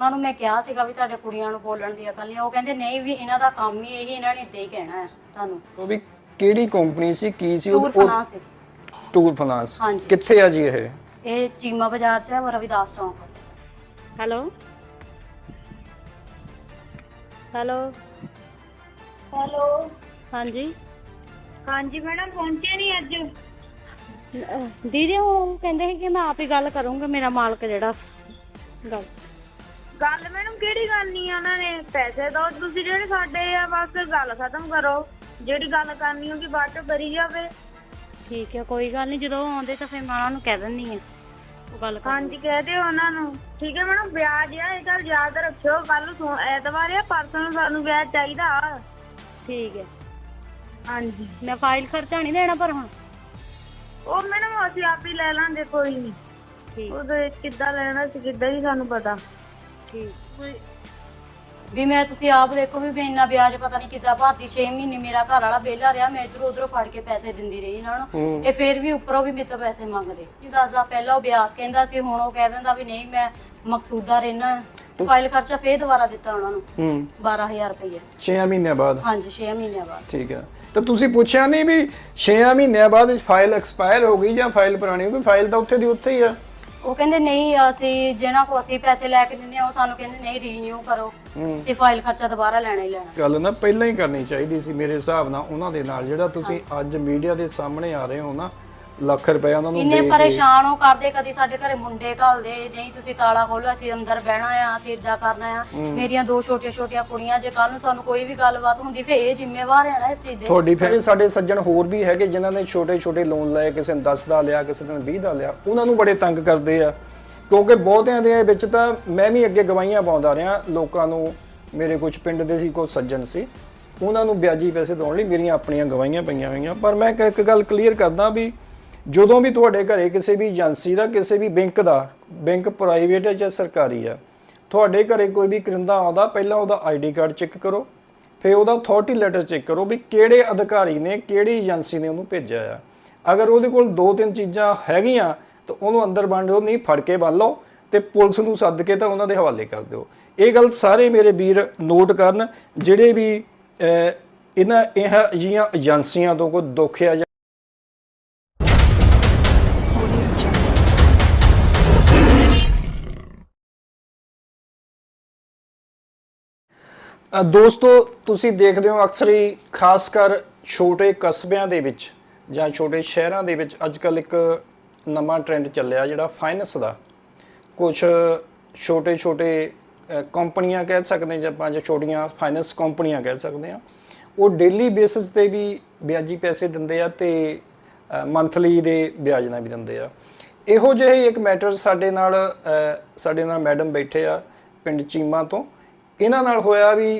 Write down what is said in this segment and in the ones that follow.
ਉਹਨਾਂ ਨੂੰ ਮੈਂ ਕਿਹਾ ਸੀਗਾ ਵੀ ਤੁਹਾਡੇ ਕੁੜੀਆਂ ਨੂੰ ਬੋਲਣ ਦੀ ਅਕਲ ਨਹੀਂ ਉਹ ਕਹਿੰਦੇ ਨਹੀਂ ਵੀ ਇਹਨਾਂ ਦਾ ਕੰਮ ਹੀ ਇਹੀ ਇਹਨਾਂ ਨੇ ਇੱਦਾਂ ਹੀ ਕਹਿਣਾ ਹੈ ਤੁਹਾਨੂੰ। ਉਹ ਵੀ ਕਿਹੜੀ ਕੰਪਨੀ ਸੀ ਕੀ ਸੀ? ਟੂਰ ਫਨਾ ਸੀ। ਟੂਰ ਫਾਈਨਾਂਸ ਹਾਂਜੀ। ਕਿੱਥੇ ਆ ਜੀ ਇਹ? ਇਹ ਚੀਮਾ ਬਾਜ਼ਾਰ 'ਚ ਹੈ ਉਹ ਰਵਿਦਾਸ ਚੌਂਕ। ਹੈਲੋ। ਹੈਲੋ। ਹੈਲੋ। ਹਾਂਜੀ। ਹਾਂਜੀ ਮੈਡਮ ਪਹੁੰਚੇ ਨਹੀਂ ਅੱਜ। ਅਹ ਦੀਦੀ ਉਹ ਕਹਿੰਦੇ ਸੀ ਕਿ ਮੈਂ ਆਪ ਹੀ ਗੱਲ ਕਰੂੰਗਾ ਮੇਰਾ ਮਾਲਕ ਜਿਹੜਾ। ਗੱਲ। ਗੱਲ ਮੈਡਮ ਕਿਹੜੀ ਗੱਲ ਨਹੀਂ ਆ ਉਹਨਾਂ ਨੇ ਪੈਸੇ ਦੋ ਤੁਸੀਂ ਜਿਹੜੇ ਸਾਡੇ ਆ ਬਸ ਗੱਲ ਖਤਮ ਕਰੋ। ਜਿਹੜੀ ਗੱਲ ਕਰਨੀ ਹੋਗੀ ਬਾਅਦ ਚ ਕਰੀ ਜਾਵੇ। ਠੀਕ ਹੈ ਕੋਈ ਗੱਲ ਨਹੀਂ ਜਦੋਂ ਆਉਂਦੇ ਤਾਂ ਫਿਰ ਮੈਂ ਉਹਨਾਂ ਨੂੰ ਕਹਿ ਦਿੰਨੀ ਆ। ਉਹ ਗੱਲ ਕਰ ਹਾਂਜੀ ਕਹਿ ਦਿਓ ਉਹਨਾਂ ਨੂੰ। ਠੀਕ ਹੈ ਮੈਡਮ ਵਿਆਜ ਆ ਇਹ ਗੱਲ ਯਾਦ ਰੱਖਿਓ ਕੱਲ ਨੂੰ ਐਤਵਾਰ ਆ ਪਰਸੋਂ ਨੂੰ ਸਾਨੂੰ ਵਿਆਜ ਚਾਹੀਦਾ। ਠੀਕ ਹੈ। ਹਾਂਜੀ। ਮੈਂ ਫਾਈਲ ਖਰਚਾ ਨਹੀਂ ਦੇਣਾ ਪਰ ਹੁਣ? ਉਹ ਮੈਡਮ ਅਸੀਂ ਆਪ ਹੀ ਲੈ ਲਾਂਗੇ ਕੋਈ ਨਹੀਂ। ਠੀਕ। ਉਹਦੇ ਕਿੱਦਾਂ ਲੈਣਾ ਸੀ ਕਿੱਦਾਂ ਹੀ ਸਾਨੂੰ ਪਤਾ। ਠੀਕ ਵੀ ਮੈਂ ਤੁਸੀਂ ਆਪ ਦੇਖੋ ਵੀ ਮੈਂ ਇੰਨਾ ਵਿਆਜ ਪਤਾ ਨਹੀਂ ਕਿੱਦਾਂ ਭਰਦੀ 6 ਮਹੀਨੇ ਮੇਰਾ ਘਰ ਵਾਲਾ ਵਿਹਲਾ ਰਿਹਾ ਮੈਂ ਇਧਰੋਂ ਉਧਰੋਂ ਫੜ ਕੇ ਪੈਸੇ ਦਿੰਦੀ ਰਹੀ ਇਹਨਾਂ ਨੂੰ। ਹੂੰ। ਇਹ ਫੇਰ ਵੀ ਉੱਪਰੋਂ ਵੀ ਮੇਰੇ ਤੋਂ ਪੈਸੇ ਮੰਗਦੇ। ਜੀ ਦੱਸਦਾ ਪਹਿਲਾਂ ਉਹ ਵਿਆਜ ਕਹਿੰਦਾ ਸੀ ਹੁਣ ਉਹ ਕਹਿ ਦਿੰਦਾ ਵੀ ਨਹੀਂ ਮੈਂ ਮਕਸੂਦਾ ਰਹਿਣਾ ਫਾਈਲ ਖਰਚਾ ਫੇਰ ਦੁਬਾਰਾ ਦਿੱਤਾ ਉਹਨਾਂ ਨੂੰ। ਹੂੰ। 12000 ਰੁਪਏ 6 ਮਹੀਨਿਆਂ ਬਾਅਦ? ਹਾਂਜੀ 6 ਮਹੀਨਿਆਂ ਬਾਅਦ। ਠੀਕ ਹੈ। ਤਾਂ ਤੁਸੀਂ ਪੁੱਛਿਆ ਨਹੀਂ ਵੀ 6 ਮਹੀਨਿਆਂ ਬਾਅਦ ਫਾਈਲ ਐਕਸਪਾਇਰ ਹੋ ਗਈ ਜਾਂ ਫਾਈਲ ਪੁਰਾਣੀ? ਹੋ ਗਈ ਫਾਈਲ ਤਾਂ ਉੱਥੇ ਦੀ ਉੱਥੇ ਹੀ ਆ। ਉਹ ਕਹਿੰਦੇ ਨਹੀਂ ਅਸੀਂ ਜਿਹਨਾਂ ਕੋ ਅਸੀਂ ਪੈਸੇ ਲੈ ਕੇ ਦਿੰਦੇ ਆ ਉਹ ਸਾਨੂੰ ਕਹਿੰਦੇ ਨਹੀਂ ਰੀਨਿਊ ਕਰੋ। ਹੂੰ। ਅਸੀਂ ਫਾਈਲ ਖਰਚਾ ਦੁਬਾਰਾ ਲੈਣਾ ਹੀ ਲੈਣਾ। ਗੱਲ ਨਾ ਪਹਿਲਾਂ ਹੀ ਕਰਨੀ ਚਾਹੀਦੀ ਸੀ ਮੇਰੇ ਹਿਸਾਬ ਨਾਲ ਉਹਨਾਂ ਦੇ ਨਾਲ ਜਿਹੜਾ ਤੁਸੀਂ ਅੱਜ ਮੀਡੀਆ ਦੇ ਸਾਹਮਣੇ ਆ ਰਹੇ ਹੋ ਨਾ ਲੱਖ ਰੁਪਏ ਉਹਨਾਂ ਨੂੰ ਇੰਨੇ ਦੇ ਕੇ। ਪਰੇਸ਼ਾਨ ਹੋ ਕਰਦੇ ਕਦੀ ਸਾਡੇ ਘਰੇ ਮੁੰਡੇ ਘੱਲਦੇ ਨਹੀਂ ਤੁਸੀਂ ਤਾਲਾ ਖੋਲੋ ਅਸੀਂ ਅੰਦਰ ਬਹਿਣਾ ਆ ਅਸੀਂ ਇਦਾਂ ਕਰਨਾ ਆ। ਮੇਰੀਆਂ ਦੋ ਛੋਟੀਆਂ ਛੋਟੀਆਂ ਕੁੜੀਆਂ ਜੇ ਕੱਲ ਨੂੰ ਸਾਨੂੰ ਕੋਈ ਵੀ ਗੱਲਬਾਤ ਹੁੰਦੀ ਫੇ ਇਹ ਜ਼ਿੰਮੇਵਾਰ ਹੈ ਨਾ ਇਸ ਚੀਜ਼ ਦੇ। ਤੁਹਾਡੀ ਫਿਰ ਸਾਡੇ ਸੱਜਣ ਹੋਰ ਵੀ ਹੈਗੇ ਜਿਨ੍ਹਾਂ ਨੇ ਛੋਟੇ ਛੋਟੇ ਲੋਨ ਲਏ ਕਿਸੇ ਨੇ 10 ਦਾ ਲਿਆ ਕਿਸੇ ਨੇ 20 ਦਾ ਲਿਆ ਉਹਨਾਂ ਨੂੰ ਬੜੇ ਤੰਗ ਕਰਦੇ ਆ। ਕਿਉਂਕਿ ਬਹੁਤਿਆਂ ਦੇ ਵਿੱਚ ਤਾਂ ਮੈਂ ਵੀ ਅੱਗੇ ਗਵਾਹੀਆਂ ਪਾਉਂਦਾ ਰਿਹਾ ਲੋਕਾਂ ਨੂੰ ਮੇਰੇ ਕੁਝ ਪਿੰਡ ਦੇ ਸੀ ਕੋਈ ਸੱਜਣ ਸੀ। ਉਹਨਾਂ ਨੂੰ ਵਿਆਜੀ ਪੈਸੇ ਦੇਣ ਲਈ ਮੇਰੀਆਂ ਆਪਣੀਆਂ ਗਵਾਹੀਆਂ ਪਈਆਂ ਹੋਈਆਂ। ਪਰ ਮੈਂ ਇੱਕ- ਇੱਕ ਗੱਲ ਕਲੀਅਰ ਕਰਦਾ ਵੀ ਜਦੋਂ ਵੀ ਤੁਹਾਡੇ ਘਰੇ ਕਿਸੇ ਵੀ ਏਜੰਸੀ ਦਾ, ਕਿਸੇ ਵੀ ਬੈਂਕ ਦਾ, ਬੈਂਕ ਪ੍ਰਾਈਵੇਟ ਹੈ ਜਾਂ ਸਰਕਾਰੀ ਆ ਤੁਹਾਡੇ ਘਰੇ ਕੋਈ ਵੀ ਕਰਿੰਦਾ ਆਉਂਦਾ, ਪਹਿਲਾਂ ਉਹਦਾ ਆਈਡੀ ਕਾਰਡ ਚੈੱਕ ਕਰੋ, ਫਿਰ ਉਹਦਾ ਅਥਾਰਟੀ ਲੈਟਰ ਚੈੱਕ ਕਰੋ ਵੀ ਕਿਹੜੇ ਅਧਿਕਾਰੀ ਨੇ, ਕਿਹੜੀ ਏਜੰਸੀ ਨੇ ਉਹਨੂੰ ਭੇਜਿਆ ਆ। ਅਗਰ ਉਹਦੇ ਕੋਲ ਦੋ ਤਿੰਨ ਚੀਜ਼ਾਂ ਹੈਗੀਆਂ, ਤਾਂ ਉਹਨੂੰ ਅੰਦਰ ਬੰਨ ਦਿਓ, ਨਹੀਂ ਫੜ ਕੇ ਬੰਨ ਲਓ, ਤੇ ਪੁਲਿਸ ਨੂੰ ਸੱਦ ਕੇ ਤਾਂ ਉਹਨਾਂ ਦੇ ਹਵਾਲੇ ਕਰ ਦਿਓ। ਇਹ ਗੱਲ ਸਾਰੇ ਮੇਰੇ ਵੀਰ ਨੋਟ ਕਰਨ, ਜਿਹੜੇ ਵੀ ਇਹਨਾਂ ਇਹ ਜਿਹੀਆਂ ਏਜੰਸੀਆਂ ਤੋਂ ਕੋਈ ਦੁੱਖ ਆ ਜਾਂ ਦੋਸਤੋ, ਤੁਸੀਂ ਦੇਖਦੇ ਹੋ ਅਕਸਰ ਹੀ ਖਾਸ ਕਰ ਛੋਟੇ ਕਸਬਿਆਂ ਦੇ ਵਿੱਚ ਜਾਂ ਛੋਟੇ ਸ਼ਹਿਰਾਂ ਦੇ ਵਿੱਚ ਅੱਜ ਕੱਲ ਇੱਕ ਨਵਾਂ ਟ੍ਰੈਂਡ ਚੱਲਿਆ ਜਿਹੜਾ ਫਾਈਨੈਂਸ ਦਾ। ਕੁਝ ਛੋਟੇ ਛੋਟੇ ਕੰਪਨੀਆਂ ਕਹਿ ਸਕਦੇ ਜਾਂ ਪੰਜ ਛੋਟੀਆਂ ਫਾਈਨੈਂਸ ਕੰਪਨੀਆਂ ਕਹਿ ਸਕਦੇ ਆ ਉਹ ਡੇਲੀ ਬੇਸਿਸ ਤੇ ਵੀ ਵਿਆਜੀ ਪੈਸੇ ਦਿੰਦੇ ਆ ਤੇ ਮੰਥਲੀ ਦੇ ਵਿਆਜ ਨਾਲ ਵੀ ਦਿੰਦੇ ਆ। ਇਹੋ ਜਿਹੇ ਇੱਕ ਮੈਟਰ ਸਾਡੇ ਨਾਲ ਸਾਡੇ ਨਾਲ ਮੈਡਮ ਬੈਠੇ ਆ ਪਿੰਡ ਚੀਮਾ ਤੋਂ। ਇਹਨਾਂ ਨਾਲ ਹੋਇਆ ਵੀ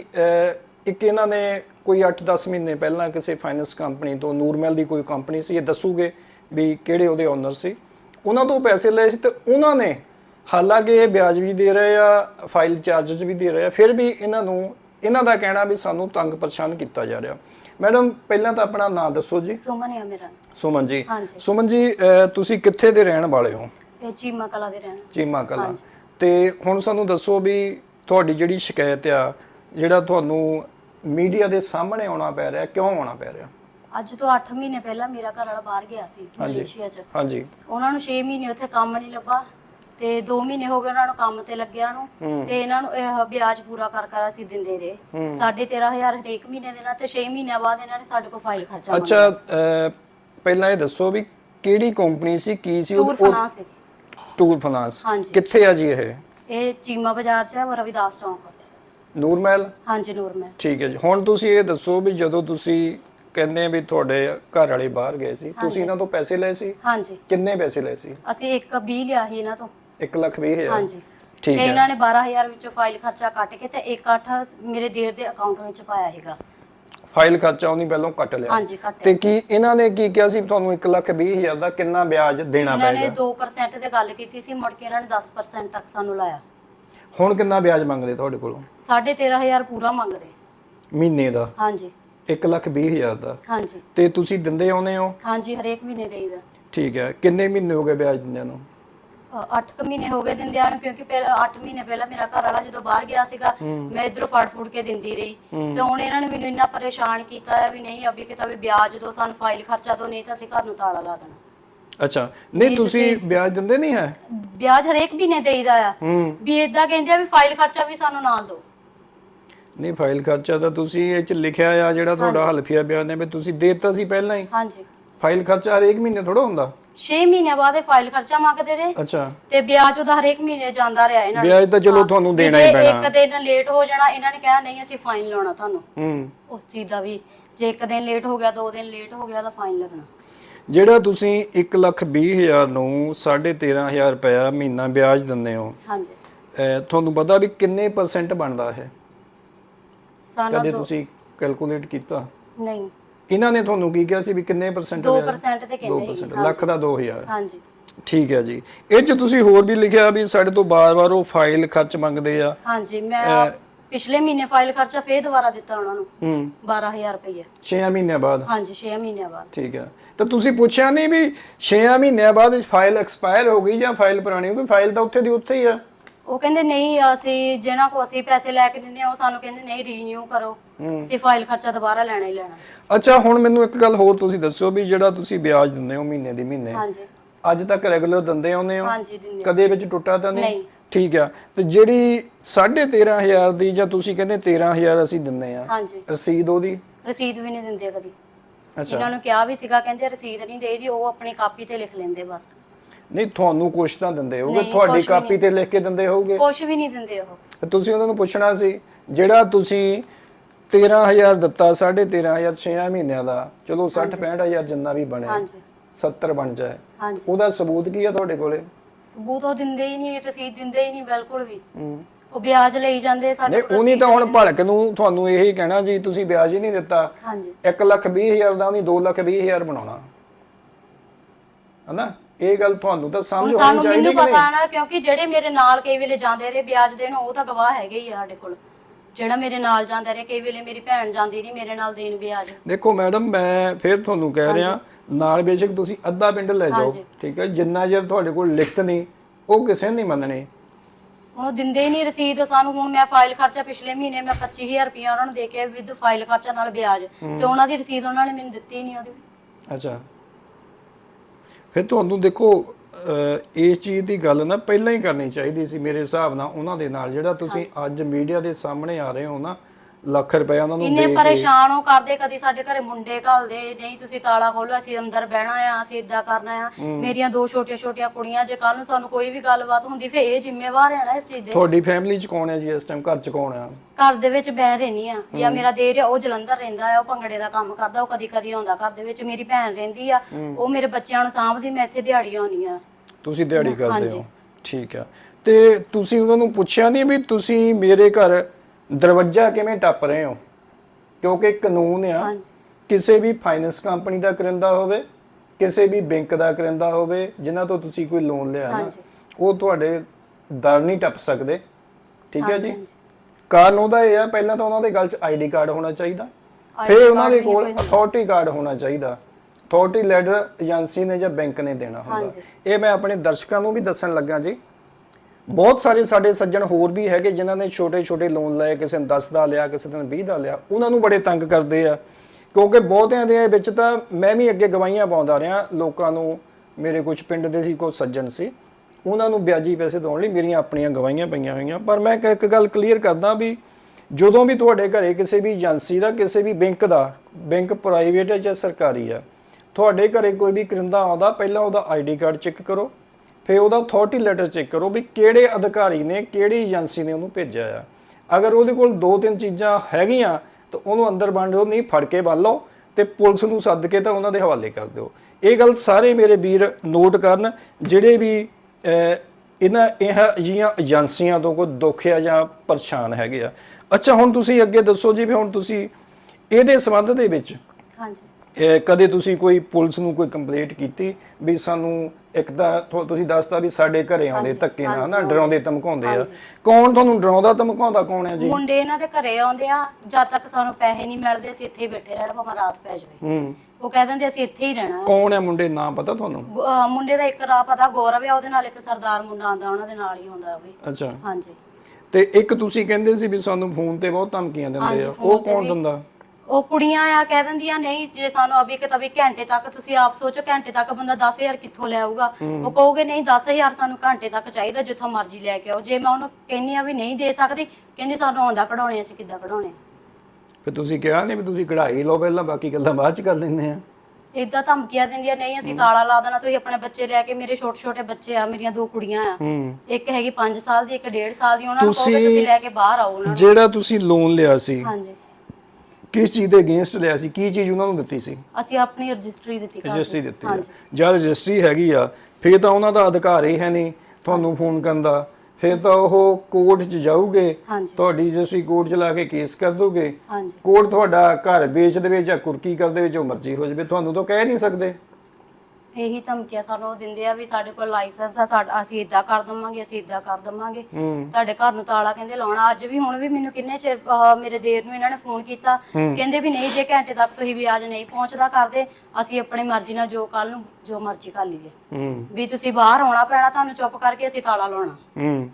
ਇੱਕ ਇਹਨਾਂ ਨੇ ਕੋਈ 8-10 ਮਹੀਨੇ ਪਹਿਲਾਂ ਕਿਸੇ ਫਾਈਨੈਂਸ ਕੰਪਨੀ ਤੋਂ ਨੂਰਮਹਿਲ ਦੀ ਕੋਈ ਕੰਪਨੀ ਸੀ ਇਹ ਦੱਸੂਗੇ ਵੀ ਕਿਹੜੇ ਉਹਦੇ ਓਨਰ ਸੀ। ਉਹਨਾਂ ਤੋਂ ਪੈਸੇ ਲਏ ਸੀ ਤੇ ਉਹਨਾਂ ਨੇ ਹਾਲਾਂਕਿ ਇਹ ਵਿਆਜ ਵੀ ਦੇ ਰਹੇ ਆ ਫਾਈਲ ਚਾਰजेस ਵੀ ਦੇ ਰਹੇ ਆ ਫਿਰ ਵੀ ਇਹਨਾਂ ਨੂੰ ਇਹਨਾਂ ਦਾ ਕਹਿਣਾ ਵੀ ਸਾਨੂੰ ਤੰਗ ਪਰੇਸ਼ਾਨ ਕੀਤਾ ਜਾ ਰਿਹਾ। ਮੈਡਮ ਪਹਿਲਾਂ ਤਾਂ ਆਪਣਾ ਨਾਮ ਦੱਸੋ ਜੀ। ਸੁਮਨ ਆ ਮੇਰਾ ਸੁਮਨ ਜੀ। ਸੁਮਨ ਜੀ ਤੁਸੀਂ ਕਿੱਥੇ ਦੇ ਰਹਿਣ ਵਾਲੇ ਹੋ? ਇਹ ਚੀਮਾ ਕਲਾ ਦੇ ਰਹਿਣਾ ਚੀਮਾ ਕਲਾ। ਤੇ ਹੁਣ ਸਾਨੂੰ ਦੱਸੋ ਵੀ ਤੁਹਾਡੀ ਜਿਹੜੀ ਸ਼ਿਕਾਇਤ ਆ ਜਿਹੜਾ ਤੁਹਾਨੂੰ ਮੀਡੀਆ ਦੇ ਸਾਹਮਣੇ ਆਉਣਾ ਪੈ ਰਿਹਾ ਕਿਉਂ ਆਉਣਾ ਪੈ ਰਿਹਾ ਅੱਜ ਤੋਂ 8 ਮਹੀਨੇ ਪਹਿਲਾਂ ਮੇਰਾ ਘਰ ਵਾਲਾ ਬਾਹਰ ਗਿਆ ਸੀ ਹਾਂਜੀ। ਮਲੇਸ਼ੀਆ 'ਚ ਹਾਂਜੀ ਉਹਨਾਂ ਨੂੰ 6 ਮਹੀਨੇ ਉੱਥੇ ਕੰਮ ਨਹੀਂ ਲੱਭਾ ਤੇ 2 ਮਹੀਨੇ ਹੋ ਗਏ ਉਹਨਾਂ ਨੂੰ ਕੰਮ ਤੇ ਲੱਗਿਆ ਨੂੰ ਹੂੰ। ਤੇ ਇਹਨਾਂ ਨੂੰ ਇਹ ਵਿਆਜ ਪੂਰਾ ਕਰ ਕਰ ਅਸੀਂ ਦਿੰਦੇ ਰਹੇ ਹੂੰ। 13500 ਹਰੇਕ ਮਹੀਨੇ ਦੇਣਾ ਤੇ 6 ਮਹੀਨਿਆਂ ਬਾਅਦ ਇਹਨਾਂ ਨੇ ਸਾਡੇ ਕੋਲ ਫਾਈਲ ਖਰਚਾ ਅੱਛਾ ਪਹਿਲਾਂ ਇਹ ਦੱਸੋ ਵੀ ਕਿਹੜੀ ਕੰਪਨੀ ਸੀ ਕੀ ਸੀ ਟੂਰ ਫਾਈਨਾਂਸ। ਟੂਰ ਫਾਈਨਾਂਸ ਹਾਂਜੀ। ਕਿੱਥੇ ਆ ਜੀ ਇਹ ਇਹ ਚੀਮਾ ਬਾਜ਼ਾਰ 'ਚ ਹੈ ਉਹ ਰਵਿਦਾਸ ਚੌਂਕ ਨੂਰਮਹਿਲ ਹਾਂਜੀ ਨੂਰਮਹਿਲ ਠੀਕ ਹੈ ਜੀ। ਹੁਣ ਤੁਸੀਂ ਇਹ ਦੱਸੋ ਵੀ ਜਦੋਂ ਤੁਸੀਂ ਕਹਿੰਦੇ ਆ ਵੀ ਤੁਹਾਡੇ ਘਰ ਵਾਲੇ ਬਾਹਰ ਗਏ ਸੀ ਤੁਸੀਂ ਇਹਨਾਂ ਤੋਂ ਪੈਸੇ ਲਏ ਸੀ? ਹਾਂਜੀ। ਕਿੰਨੇ ਪੈਸੇ ਲਏ ਸੀ? ਅਸੀਂ ਇੱਕ 20 ਲਿਆ ਸੀ ਇਹਨਾਂ ਤੋਂ। 1 ਲੱਖ ਵੀਹ ਹਜ਼ਾਰ। ਹਾਂਜੀ। ਠੀਕ ਹੈ। ਇਹਨਾਂ ਨੇ 12000 ਵਿੱਚੋਂ ਫਾਈਲ ਖਰਚਾ ਕੱਟ ਕੇ ਤੇ 1.8 ਮੇਰੇ ਦੇਰ ਦੇ ਅਕਾਊਂਟ ਵਿੱਚ ਪਾਇਆ ਹੈਗਾ ਫਾਈਲ ਖਰਚਾ ਉਹਨੇ ਪਹਿਲਾਂ ਕੱਟ ਲਿਆ। ਹਾਂਜੀ ਕੱਟ ਤੇ ਕੀ ਇਹਨਾਂ ਨੇ ਕੀ ਕਿਹਾ ਸੀ ਤੁਹਾਨੂੰ 1 ਲੱਖ ਵੀਹ ਹਜ਼ਾਰ ਦਾ ਕਿੰਨਾ ਵਿਆਜ ਦੇਣਾ ਇਹਨਾਂ ਨੇ ਪਏਗਾ? 2% ਤੇ ਗੱਲ ਕੀਤੀ ਸੀ ਮੁੜ ਕੇ ਇਹਨਾਂ ਨੇ 10% ਤੱਕ ਸਾਨੂੰ ਲਾਇਆ। ਹੁਣ ਕਿੰਨਾ ਵਿਆਜ ਮੰਗਦੇ ਤੁਹਾਡੇ ਕੋਲੋਂ? 13500 ਪੂਰਾ ਮੰਗਦੇ। ਮਹੀਨੇ ਦਾ? ਹਾਂਜੀ। 1 ਲੱਖ ਵੀਹ ਹਜ਼ਾਰ ਦਾ? ਹਾਂਜੀ। ਤੇ ਤੁਸੀਂ ਦਿੰਦੇ ਆਉਨੇ ਹੋ? ਹਾਂਜੀ ਹਰੇਕ ਮਹੀਨੇ ਦੇਈਦਾ। ਠੀਕ ਹੈ। ਕਿੰਨੇ ਮਹੀਨੇ ਹੋ ਗਏ ਵਿਆਜ ਦਿੰਦਿਆਂ ਨੂੰ? 8 ਮਹੀਨੇ ਹੋ ਗਏ ਦਿੰਦਿਆਂ ਨੂੰ ਕਿਉਂਕਿ ਪਹਿਲਾਂ 8 ਮਹੀਨੇ ਪਹਿਲਾਂ ਮੇਰਾ ਘਰ ਵਾਲਾ ਜਦੋਂ ਬਾਹਰ ਗਿਆ ਸੀਗਾ ਮੈਂ ਇਧਰੋਂ ਫੜ ਫੁੜ ਕੇ ਦਿੰਦੀ ਰਹੀ। ਤੇ ਹੁਣ ਇਹਨਾਂ ਨੇ ਮੈਨੂੰ ਇੰਨਾ ਪਰੇਸ਼ਾਨ ਕੀਤਾ ਹੈ ਵੀ ਨਹੀਂ ਅਭੀ ਕਿਤਾ ਵੀ ਵਿਆਜ ਦੋ ਸਾਨੂੰ ਫਾਈਲ ਖਰਚਾ ਦੋ ਨਹੀਂ ਤਾਂ ਅਸੀਂ ਘਰ ਨੂੰ ਤਾਲਾ ਲਾ ਦੇਣਾ। ਅੱਛਾ। ਨਹੀਂ ਤੁਸੀਂ ਵਿਆਜ ਦਿੰਦੇ ਨਹੀਂ ਹੈ? ਵਿਆਜ ਹਰੇਕ ਮਹੀਨੇ ਦੇਈਦਾ ਆ। ਵੀ ਇਦਾਂ ਕਹਿੰਦੇ ਆ ਵੀ ਫਾਈਲ ਖਰਚਾ ਵੀ ਸਾਨੂੰ ਨਾਲ ਦਿਓ ਨਹੀਂ ਫਾਈਲ ਖਰਚਾ ਤਾਂ ਤੁਸੀਂ ਇਹ ਚ ਲਿਖਿਆ ਆ ਜਿਹੜਾ ਤੁਹਾਡਾ ਹਲਫੀਆ ਬਿਆਨ ਹੈ ਵੀ ਤੁਸੀਂ ਦੇਤਾ ਸੀ ਪਹਿਲਾਂ ਹੀ। ਹਾਂਜੀ। ਫਾਈਲ ਖਰਚਾ ਹਰੇਕ ਮਹੀਨੇ ਥੋੜਾ ਹੁੰਦਾ। 6 ਮਹੀਨਿਆਂ ਬਾਅਦ ਇਹ ਫਾਈਲ ਖਰਚਾ ਮੰਗਦੇ ਰਹੇ। ਅੱਛਾ। ਤੇ ਵਿਆਜ ਉਹਦਾ ਹਰੇਕ ਮਹੀਨੇ ਜਾਂਦਾ ਰਿਹਾ ਇਹਨਾਂ ਨੂੰ। ਵਿਆਜ ਤਾਂ ਚਲੋ ਤੁਹਾਨੂੰ ਦੇਣਾ ਜੇ ਹੀ ਪੈਣਾ। ਇੱਕ ਦਿਨ ਲੇਟ ਹੋ ਜਾਣਾ ਇਹਨਾਂ ਨੇ ਕਹਿਣਾ ਨਹੀਂ ਅਸੀਂ ਫਾਈਨ ਲਾਉਣਾ ਤੁਹਾਨੂੰ। ਹੂੰ। ਉਸ ਚੀਜ਼ ਦਾ ਵੀ ਜੇ ਇੱਕ ਦਿਨ ਲੇਟ ਹੋ ਗਿਆ ਦੋ ਦਿਨ ਲੇਟ ਹੋ ਗਿਆ ਤਾਂ ਫਾਈਨ ਲੱਗਣਾ। ਜਿਹੜਾ ਤੁਸੀਂ 1 ਲੱਖ 20 ਹਜ਼ਾਰ ਨੂੰ 13500 ਰੁਪਇਆ ਮਹੀਨਾ ਵਿਆਜ ਦਿੰਦੇ ਹੋ ਹਾਂਜੀ। ਅਹ ਤੁਹਾਨੂੰ ਪਤਾ ਵੀ ਕਿੰਨੇ ਪਰਸੈਂਟ ਬਣਦਾ ਹੈ ਸਾਨੂੰ ਕਦੇ ਤੁਸੀਂ ਕੈਲਕੂਲੇਟ ਕੀਤਾ? ਨਹੀਂ। ਇਹਨਾਂ ਨੇ ਤੁਹਾਨੂੰ ਕੀ ਕਿਹਾ ਸੀ ਵੀ ਕਿੰਨੇ ਪਰਸੈਂਟ 2% ਤੇ ਕਹਿੰਦੇ ਸੀ 2% ਲੱਖ ਦਾ 2000 ਹਾਂਜੀ। ਠੀਕ ਹੈ ਜੀ। ਇਹ ਚ ਤੁਸੀਂ ਹੋਰ ਵੀ ਲਿਖਿਆ ਵੀ ਸਾਡੇ ਤੋਂ ਬਾਰ-ਬਾਰ ਉਹ ਫਾਈਲ ਖਰਚ ਮੰਗਦੇ ਆ। ਹਾਂਜੀ ਮੈਂ ਪਿਛਲੇ ਮਹੀਨੇ ਫਾਈਲ ਖਰਚਾ ਫੇਰ ਦੁਬਾਰਾ ਦਿੱਤਾ ਉਹਨਾਂ ਨੂੰ। ਹੂੰ। 12000 ਰੁਪਏ 6 ਮਹੀਨਿਆਂ ਬਾਅਦ? ਹਾਂਜੀ 6 ਮਹੀਨਿਆਂ ਬਾਅਦ। ਠੀਕ ਹੈ। ਤਾਂ ਤੁਸੀਂ ਪੁੱਛਿਆ ਨਹੀਂ ਵੀ 6 ਮਹੀਨਿਆਂ ਬਾਅਦ ਫਾਈਲ ਐਕਸਪਾਇਰ ਹੋ ਗਈ ਜਾਂ ਫਾਈਲ ਪੁਰਾਣੀ ਹੋ ਗਈ? ਫਾਈਲ ਤਾਂ ਉੱਥੇ ਦੀ ਉੱਥੇ ਹੀ ਆ। ਉਹ ਕਹਿੰਦੇ ਨਹੀਂ ਅਸੀਂ ਜਿਹਨਾਂ ਕੋ ਅਸੀਂ ਪੈਸੇ ਲੈ ਕੇ ਦਿੰਦੇ ਆ ਉਹ ਸਾਨੂੰ ਕਹਿੰਦੇ ਨਹੀਂ ਰੀਨਿਊ ਕਰੋ। ਅਸੀਂ ਫਾਈਲ ਖਰਚਾ ਦੁਬਾਰਾ ਲੈਣਾ ਹੀ ਲੈਣਾ। ਅੱਛਾ ਹੁਣ ਮੈਨੂੰ ਇੱਕ ਗੱਲ ਹੋਰ ਤੁਸੀਂ ਦੱਸੋ ਵੀ ਜਿਹੜਾ ਤੁਸੀਂ ਵਿਆਜ ਦਿੰਦੇ ਹੋ ਮਹੀਨੇ ਦੀ ਮਹੀਨੇ। ਹਾਂਜੀ। ਅੱਜ ਤੱਕ ਰੈਗੂਲਰ ਦਿੰਦੇ ਆਉਂਦੇ ਹੋ? ਹਾਂਜੀ ਦਿੰਦੇ ਕਦੇ ਵਿੱਚ ਟੁੱਟਾ ਤਾਂ ਨਹੀਂ? ਨਹੀਂ। ਠੀਕ ਆ। ਤੇ ਜਿਹੜੀ 13500 ਦੀ ਜਾਂ ਤੁਸੀਂ ਕਹਿੰਦੇ 13000 ਅਸੀਂ ਦਿੰਦੇ ਆ ਹਾਂਜੀ। ਰਸੀਦ ਉਹਦੀ? ਰਸੀਦ ਵੀ ਨਹੀਂ ਦਿੰਦੇ ਕਦੀ। ਅੱਛਾ। ਇਹਨਾਂ ਨੂੰ ਕਿਹਾ ਵੀ ਸੀਗਾ ਕਹਿੰਦੇ ਰਸੀਦ ਨਹੀਂ ਦੇਈਦੀ ਉਹ ਆਪਣੀ ਕਾਪੀ ਤੇ ਲਿਖ ਲੈਂਦੇ ਬਸ। ਨਹੀਂ ਤੁਹਾਨੂੰ ਕੁਛ ਤਾਂ ਦਿੰਦੇ ਹੋਗੇ ਨਹੀਂ, ਤੁਹਾਡੀ ਕੁਛ ਵੀ ਕਾਪੀ ਨਹੀਂ। ਤੇ ਲਿਖ ਕੇ ਦਿੰਦੇ ਹੋਗੇ ਕੁਝ ਵੀ ਨਹੀਂ ਦਿੰਦੇ ਉਹ। ਤੇ ਤੁਸੀਂ ਉਹਨਾਂ ਨੂੰ ਪੁੱਛਣਾ ਸੀ ਜਿਹੜਾ ਤੁਸੀਂ 13000 ਦਿੱਤਾ 13500 6 ਮਹੀਨਿਆਂ ਦਾ। ਚਲੋ 60 65000 ਜਿੰਨਾ ਵੀ ਬਣੇ ਹਾਂਜੀ। 70 ਬਣ ਜਾਏ। ਹਾਂਜੀ। ਉਹਦਾ ਸਬੂਤ ਕੀ ਆ ਤੁਹਾਡੇ ਕੋਲੇ? ਸਬੂਤ ਉਹ ਦਿੰਦੇ ਹੀ ਨਹੀਂ ਰਸੀਦ ਦਿੰਦੇ ਹੀ ਨਹੀਂ ਬਿਲਕੁਲ ਵੀ। ਹੂੰ। ਉਹ ਵਿਆਜ ਲਈ ਜਾਂਦੇ ਸਾਡੇ ਨਹੀਂ ਕੋਲ ਉਹਨੀ ਤਾਂ ਹੁਣ ਭੜਕ ਨੂੰ ਤੁਹਾਨੂੰ ਇਹੀ ਕਹਿਣਾ ਜੀ ਤੁਸੀਂ ਵਿਆਜ ਹੀ ਨਹੀਂ ਦਿੱਤਾ। ਹਾਂਜੀ। 1 ਲੱਖ 20 ਹਜ਼ਾਰ ਦਾ ਉਹਨੀ 2 ਲੱਖ 20 ਹਜ਼ਾਰ ਬਣਾਉਣਾ। ਹਨਾ? ਇਹ ਗੱਲ ਤੁਹਾਨੂੰ ਤਾਂ ਸਮਝ ਹੁਣ ਸਾਨੂੰ ਚਾਹੀਦੀ ਮੈਨੂੰ ਕਿ ਪਤਾ ਨਹੀਂ ਨਾ ਕਿਉਂਕਿ ਜਿਹੜੇ ਮੇਰੇ ਨਾਲ ਕਈ ਵੇਲੇ ਜਾਂਦੇ ਰਹੇ ਵਿਆਜ ਦੇਣ ਉਹ ਤਾਂ ਗਵਾਹ ਹੈਗੇ ਹੀ ਆ ਸਾਡੇ ਕੋਲ। ਜਿਹੜਾ ਮੇਰੇ ਨਾਲ ਜਾਂਦਾ ਰਹੇ ਕਈ ਵੇਲੇ ਮੇਰੀ ਭੈਣ ਜਾਂਦੀ ਨਹੀਂ ਮੇਰੇ ਨਾਲ ਦੇਣ ਵਿਆਜ। ਦੇਖੋ ਮੈਡਮ ਮੈਂ ਫਿਰ ਤੁਹਾਨੂੰ ਕਹਿ ਰਿਹਾ ਨਾਲ ਬੇਸ਼ੱਕ ਤੁਸੀਂ ਅੱਧਾ ਪਿੰਡ ਲੈ ਜਾਓ। ਠੀਕ ਹੈ? ਜਿੰਨਾ ਚਿਰ ਤੁਹਾਡੇ ਕੋਲ ਲਿਖਤ ਨਹੀਂ ਉਹ ਕਿਸੇ ਨੇ ਨਹੀਂ ਮੰਨਣੀ। ਉਹ ਦਿੰਦੇ ਹੀ ਨਹੀਂ ਰਸੀਦ ਸਾਨੂੰ ਹੁਣ ਮੈਂ ਫਾਈਲ ਖਰਚਾ ਪਿਛਲੇ ਮਹੀਨੇ ਮੈਂ 25000 ਰੁਪਏ ਉਹਨਾਂ ਨੂੰ ਦੇ ਕੇ ਵਿਦ ਫਾਈਲ ਖਰਚਾ ਨਾਲ ਵਿਆਜ ਤੇ ਉਹਨਾਂ ਦੀ ਰਸੀਦ ਉਹਨਾਂ ਨੇ ਮੈਨੂੰ ਦਿੱਤੀ ਨਹੀਂ ਉਹਦੀ। ਅੱਛਾ। ਫਿਰ ਤੁਹਾਨੂੰ ਦੇਖੋ ਇਸ ਚੀਜ਼ ਦੀ ਗੱਲ ਨਾ ਪਹਿਲਾਂ ਹੀ ਕਰਨੀ ਚਾਹੀਦੀ ਸੀ ਮੇਰੇ ਹਿਸਾਬ ਨਾਲ ਉਹਨਾਂ ਦੇ ਨਾਲ, ਜਿਹੜਾ ਤੁਸੀਂ ਅੱਜ ਮੀਡੀਆ ਦੇ ਸਾਹਮਣੇ ਆ ਰਹੇ ਹੋ ਨਾ ਲੱਖ ਰੁਪਏ ਉਹਨਾਂ ਨੂੰ ਇੰਨੇ ਦੇ ਕੇ। ਪਰੇਸ਼ਾਨ ਹੋ ਕਰਦੇ ਕਦੀ ਸਾਡੇ ਘਰੇ ਮੁੰਡੇ ਘੱਲਦੇ ਨਹੀਂ ਤੁਸੀਂ ਤਾਲਾ ਖੋਲੋ ਅਸੀਂ ਅੰਦਰ ਬਹਿਣਾ ਆ ਅਸੀਂ ਇਦਾਂ ਕਰਨਾ ਆ। ਮੇਰੀਆਂ ਦੋ ਛੋਟੀਆਂ ਛੋਟੀਆਂ ਕੁੜੀਆਂ ਜੇ ਕੱਲ ਨੂੰ ਸਾਨੂੰ ਕੋਈ ਵੀ ਗੱਲਬਾਤ ਹੁੰਦੀ ਫੇ ਇਹ ਜ਼ਿੰਮੇਵਾਰ ਹੈ ਨਾ ਇਸ ਚੀਜ਼ ਦੇ। ਤੁਹਾਡੀ ਫੈਮਿਲੀ ਚ ਕੌਣ ਹੈ ਜੀ ਇਸ ਟਾਈਮ ਘਰ ਚ ਕੌਣ ਆ? ਘਰ ਦੇ ਵਿੱਚ ਬਹਿ ਰਹਿਣੀ ਆ। ਜਾਂ ਮੇਰਾ ਦੇਰ ਆ ਉਹ ਜਲੰਧਰ ਰਹਿੰਦਾ ਆ ਉਹ ਭੰਗੜੇ ਦਾ ਕੰਮ ਕਰਦਾ ਉਹ ਕਦੀ ਕਦੀ ਆਉਂਦਾ ਘਰ ਦੇ ਵਿੱਚ। ਮੇਰੀ ਭੈਣ ਰਹਿੰਦੀ ਆ ਉਹ ਮੇਰੇ ਬੱਚਿਆਂ ਨੂੰ ਸਾਂਭਦੀ ਮੈਂ ਇੱਥੇ ਦਿਹਾੜੀ ਆਉਣੀ ਆ। ਤੁਸੀਂ ਦਿਹਾੜੀ ਕਰਦੇ ਹਾਂਜੀ। ਹੋ। ਠੀਕ ਆ। ਤੇ ਤੁਸੀਂ ਉਹਨਾਂ ਨੂੰ ਪੁੱਛਿਆ ਨਹੀਂ ਵੀ ਤੁਸੀਂ ਮੇਰੇ ਘਰ ਦਰਵਾਜ਼ਾ ਕਿਵੇਂ ਟੱਪ ਰਹੇ ਹੋ ਕਿਉਂਕਿ ਕਾਨੂੰਨ ਆ ਹਾਂਜੀ। ਕਿਸੇ ਵੀ ਫਾਈਨੈਂਸ ਕੰਪਨੀ ਦਾ ਕਰਿੰਦਾ ਹੋਵੇ ਕਿਸੇ ਵੀ ਬੈਂਕ ਦਾ ਕਰਿੰਦਾ ਹੋਵੇ ਜਿਨ੍ਹਾਂ ਤੋਂ ਤੁਸੀਂ ਕੋਈ ਲੋਨ ਲਿਆ ਨਾ ਹਾਂਜੀ। ਉਹ ਤੁਹਾਡੇ ਦਰ ਨਹੀਂ ਟੱਪ ਸਕਦੇ ਠੀਕ ਹੈ ਹਾਂਜੀ, ਜੀ ਹਾਂਜੀ। ਕਾਰਨ ਉਹਦਾ ਇਹ ਆ ਪਹਿਲਾਂ ਤਾਂ ਉਹਨਾਂ ਦੇ ਗਲ 'ਚ ਆਈਡੀ ਕਾਰਡ ਹੋਣਾ ਚਾਹੀਦਾ ID ਫਿਰ ਉਹਨਾਂ ਦੇ ਕੋਲ ਕੋਈ। ਅਥਾਰਟੀ ਕਾਰਡ ਹੋਣਾ ਚਾਹੀਦਾ ਅਥਾਰਟੀ ਲੈਟਰ ਏਜੰਸੀ ਨੇ ਜਾਂ ਬੈਂਕ ਨੇ ਦੇਣਾ ਹੁੰਦਾ ਹਾਂਜੀ। ਇਹ ਮੈਂ ਆਪਣੇ ਦਰਸ਼ਕਾਂ ਨੂੰ ਵੀ ਦੱਸਣ ਲੱਗਾ ਜੀ ਬਹੁਤ ਸਾਰੇ ਸਾਡੇ ਸੱਜਣ ਹੋਰ ਵੀ ਹੈਗੇ ਜਿਨ੍ਹਾਂ ਨੇ ਛੋਟੇ-ਛੋਟੇ ਲੋਨ ਲਏ, ਕਿਸੇ ਨੇ 10 ਦਾ ਲਿਆ, ਕਿਸੇ ਨੇ 20 ਦਾ ਲਿਆ, ਉਹਨਾਂ ਨੂੰ ਬੜੇ ਤੰਗ ਕਰਦੇ ਆ। ਕਿਉਂਕਿ ਬਹੁਤਿਆਂ ਦੇ ਵਿੱਚ ਤਾਂ ਮੈਂ ਵੀ ਅੱਗੇ ਗਵਾਈਆਂ ਪਾਉਂਦਾ ਰਿਹਾ। ਲੋਕਾਂ ਨੂੰ ਮੇਰੇ ਕੁਝ ਪਿੰਡ ਦੇ ਸੀ ਕੁਝ ਸੱਜਣ ਸੀ। ਉਹਨਾਂ ਨੂੰ ਵਿਆਜੀ ਪੈਸੇ ਦੇਣ ਲਈ ਮੇਰੀਆਂ ਆਪਣੀਆਂ ਗਵਾਹੀਆਂ ਪਈਆਂ ਹੋਈਆਂ। ਪਰ ਮੈਂ ਇੱਕ- ਗੱਲ ਕਲੀਅਰ ਕਰਦਾ ਵੀ ਜਦੋਂ ਵੀ ਤੁਹਾਡੇ ਘਰੇ ਕਿਸੇ ਵੀ ਏਜੰਸੀ ਦਾ, ਕਿਸੇ ਵੀ ਬੈਂਕ ਦਾ ਬੈਂਕ ਪ੍ਰਾਈਵੇਟ ਹੈ ਜਾਂ ਸਰਕਾਰੀ ਆ ਤੁਹਾਡੇ ਘਰੇ ਕੋਈ ਵੀ ਕਰਿੰਦਾ ਆਉਂਦਾ, ਪਹਿਲਾਂ ਉਹਦਾ ਆਈਡੀ ਕਾਰਡ ਚੈੱਕ ਕਰੋ। ਫਿਰ ਉਹਦਾ ਅਥਾਰਟੀ ਲੈਟਰ ਚੈੱਕ ਕਰੋ ਵੀ ਕਿਹੜੇ ਅਧਿਕਾਰੀ ਨੇ ਕਿਹੜੀ ਏਜੰਸੀ ਨੇ ਉਹਨੂੰ ਭੇਜਿਆ ਆ। ਅਗਰ ਉਹਦੇ ਕੋਲ ਦੋ ਤਿੰਨ ਚੀਜ਼ਾਂ ਹੈਗੀਆਂ, ਤਾਂ ਉਹਨੂੰ ਅੰਦਰ ਬੰਦ ਦਿਓ, ਨਹੀਂ ਫੜ ਕੇ ਬੰਨ ਲਓ ਤੇ ਪੁਲਿਸ ਨੂੰ ਸੱਦ ਕੇ ਤਾਂ ਉਹਨਾਂ ਦੇ ਹਵਾਲੇ ਕਰ ਦਿਓ। ਇਹ ਗੱਲ ਸਾਰੇ ਮੇਰੇ ਵੀਰ ਨੋਟ ਕਰਨ, ਜਿਹੜੇ ਵੀ ਇਹਨਾਂ ਇਹ ਜਿਹੀਆਂ ਏਜੰਸੀਆਂ ਤੋਂ ਕੋਈ ਦੁੱਖ ਆ ਜਾਂ ਪਰੇਸ਼ਾਨ ਹੈਗੇ ਆ। ਅੱਛਾ, ਹੁਣ ਤੁਸੀਂ ਅੱਗੇ ਦੱਸੋ ਜੀ ਵੀ ਹੁਣ ਤੁਸੀਂ ਇਹਦੇ ਸੰਬੰਧ ਦੇ ਵਿੱਚ ਹਾਂਜੀ। ਕਦੇ ਤੁਸੀਂ ਕੋਈ ਪੁਲਿਸ ਨੂੰ ਕੋਈ ਕੰਪਲੇਂਟ ਕੀਤੀ ਵੀ ਸਾਨੂੰ ਇੱਕ ਤਾਂ ਤੁ- ਤੁਸੀਂ ਦੱਸਤਾ ਵੀ ਸਾਡੇ ਘਰੇ ਆਉਂਦੇ ਧੱਕੇ ਨਾਲ ਨਾ ਡਰਾਉਂਦੇ ਧਮਕਾਉਂਦੇ ਆ। ਕੌਣ ਤੁਹਾਨੂੰ ਡਰਾਉਂਦਾ ਧਮਕਾਉਂਦਾ ਕੌਣ ਹੈ ਜੀ? ਮੁੰਡੇ ਇਹਨਾਂ ਦੇ ਘਰੇ ਆਉਂਦੇ ਆ ਜਦ ਤੱਕ ਸਾਨੂੰ ਪੈਸੇ ਨਹੀਂ ਮਿਲਦੇ ਅਸੀਂ ਇੱਥੇ ਹੀ ਬੈਠੇ ਰਹਿਣਾ ਭਾਵੇਂ ਰਾਤ ਪੈ ਜਾਵੇ। ਹੂੰ। ਉਹ ਕਹਿ ਦਿੰਦੇ ਅਸੀਂ ਇੱਥੇ ਹੀ ਰਹਿਣਾ। ਕੌਣ ਹੈ ਮੁੰਡੇ ਨਾਂ ਪਤਾ ਤੁਹਾਨੂੰ? ਗੋ- ਅਹ ਮੁੰਡੇ ਦਾ ਇੱਕ ਰਾ ਪਤਾ ਗੌਰਵ ਆ ਉਹਦੇ ਨਾਲ ਇੱਕ ਸਰਦਾਰ ਮੁੰਡਾ ਆਂਦਾ ਉਹਨਾਂ ਦੇ ਨਾਲ ਹੀ ਹੁੰਦਾ ਉਹ ਵੀ। ਅੱਛਾ। ਹਾਂਜੀ। ਤੇ ਇੱਕ ਤੁਸੀਂ ਕਹਿੰਦੇ ਸੀ ਵੀ ਸਾਨੂੰ ਫੋਨ ਤੇ ਬਹੁਤ ਧਮਕੀਆਂ ਦਿੰਦੇ ਆ। ਉਹ ਕੌਣ। ਦਿੰਦਾ? ਉਹ ਕੁੜੀਆਂ ਆ ਕਹਿ ਦਿੰਦੀਆਂ ਨਹੀਂ ਜੇ ਸਾਨੂੰ ਅਭੀ ਕਿ ਤਭੀ ਘੰਟੇ ਤੱਕ ਤੁਸੀਂ ਆਪ ਸੋਚੋ ਘੰਟੇ ਤੱਕ ਬੰਦਾ 10000 ਕਿੱਥੋਂ ਲੈ ਆਊਗਾ? ਉਹ ਕਹੋਗੇ ਨਹੀਂ 10000 ਸਾਨੂੰ ਘੰਟੇ ਤੱਕ ਚਾਹੀਦਾ ਜਿੱਥੋਂ ਮਰਜ਼ੀ ਲੈ ਕੇ ਆਓ। ਜੇ ਮੈਂ ਉਹਨੂੰ ਕਹਿੰਨੀ ਆ ਵੀ ਨਹੀਂ ਦੇ ਸਕਦੀ ਕਹਿੰਦੀ ਸਾਨੂੰ ਆਉਂਦਾ ਕਢਾਉਣੇ ਅਸੀਂ ਕਿੱਦਾਂ ਕਢਾਉਣੇ? ਫਿਰ ਤੁਸੀਂ ਕਿਹਾ ਨਹੀਂ ਵੀ ਤੁਸੀਂ ਕਢਾਈ ਲਓ ਪਹਿਲਾਂ ਬਾਕੀ ਗੱਲਾਂ ਬਾਅਦ ਚ ਕਰ ਲੈਂਦੇ ਆ। ਇਦਾਂ ਧਮਕੀਆਂ ਦਿੰਦੀਆਂ ਨਹੀਂ ਅਸੀਂ ਤਾਲਾ ਲਾ ਦੇਣਾ ਤੁਸੀਂ ਆਪਣੇ ਬੱਚੇ ਲੈ ਕੇ ਮੇਰੇ ਛੋਟੇ ਛੋਟੇ ਬੱਚੇ ਆ ਮੇਰੀਆਂ ਦੋ ਕੁੜੀਆਂ ਆ। ਇੱਕ ਹੈਗੀ 5 ਸਾਲ ਦੀ ਇੱਕ 1.5 ਸਾਲ ਦੀ ਉਹਨਾਂ ਨੂੰ ਕਹੋਗੇ ਤੁਸੀਂ ਲੈ ਕੇ ਬਾਹਰ ਆਓ ਉਹਨਾਂ ਨੂੰ। ਜਿਹੜਾ ਤੁਸੀਂ ਲੋਨ ਲਿਆ ਸੀ ਹਾਂਜੀ। ਕਿਸ ਚੀਜ਼ ਦੇ ਅਗੇਂਸਟ ਲਿਆ ਸੀ? ਕੀ ਚੀਜ਼ ਉਹਨਾਂ ਨੂੰ ਦਿੱਤੀ ਸੀ? ਅਸੀਂ ਆਪਣੀ ਰਜਿਸਟਰੀ ਦਿੱਤੀ ਘਰ ਦੀ। ਰਜਿਸਟਰੀ ਦਿੱਤੀ ਹੈ ਹਾਂਜੀ। ਜਦ ਰਜਿਸਟਰੀ ਹੈਗੀ ਆ ਫਿਰ ਤਾਂ ਉਹਨਾਂ ਦਾ ਅਧਿਕਾਰ ਹੀ ਹੈ ਨਹੀਂ ਤੁਹਾਨੂੰ ਫੋਨ ਕਰਨ ਦਾ। ਫਿਰ ਤਾਂ ਉਹ ਕੋਰਟ 'ਚ ਜਾਊਗੇ ਹਾਂਜੀ। ਤੁਹਾਡੀ ਰਜਿਸਟਰੀ ਕੋਰਟ 'ਚ ਲਾ ਕੇ ਕੇਸ ਕਰ ਦੋਗੇ ਹਾਂਜੀ। ਕੋਰਟ ਤੁਹਾਡਾ ਘਰ ਵੇਚ ਦੇਵੇ ਜਾਂ ਕੁਰਕੀ ਕਰ ਦੇਵੇ ਜੋ ਮਰਜ਼ੀ ਹੋ ਜਾਵੇ। ਤੁਹਾਨੂੰ ਤਾਂ ਕਹਿ ਨਹੀਂ ਸਕਦੇ। ਇਹੀ ਧਮਕੀਆਂ ਸਾਨੂੰ ਦਿੰਦੇ ਆ ਵੀ ਸਾਡੇ ਕੋਲ ਲਾਇਸੈਂਸ ਆ ਸਾਡਾ ਅਸੀਂ ਇਦਾਂ ਕਰ ਦਵਾਂਗੇ ਅਸੀਂ ਇਦਾਂ ਕਰ ਦਵਾਂਗੇ। ਹੂੰ। ਤੁਹਾਡੇ ਘਰ ਨੂੰ ਤਾਲਾ ਕਹਿੰਦੇ ਲਾਉਣਾ। ਅੱਜ ਵੀ ਹੁਣ ਵੀ ਮੈਨੂੰ ਕਿੰਨੇ ਚਿਰ ਮੇਰੇ ਦੇਰ ਨੂੰ ਇਹਨਾਂ ਨੇ ਫੋਨ ਕੀਤਾ। ਕਹਿੰਦੇ ਵੀ ਨਹੀਂ ਜੇ ਘੰਟੇ ਤੱਕ ਤੁਸੀਂ ਵਿਆਜ ਨਹੀਂ ਪਹੁੰਚਦਾ ਕਰਦੇ ਅਸੀਂ ਆਪਣੀ ਮਰਜ਼ੀ ਨਾਲ ਜੋ ਕੱਲ ਨੂੰ ਜੋ ਮਰਜ਼ੀ ਕਰ ਲਈਏ। ਹੂੰ। ਵੀ ਤੁਸੀਂ ਬਾਹਰ ਆਉਣਾ ਪੈਣਾ ਤੁਹਾਨੂੰ ਚੁੱਪ ਕਰਕੇ ਅਸੀਂ ਤਾਲਾ ਲਾਉਣਾ। ਹੂੰ।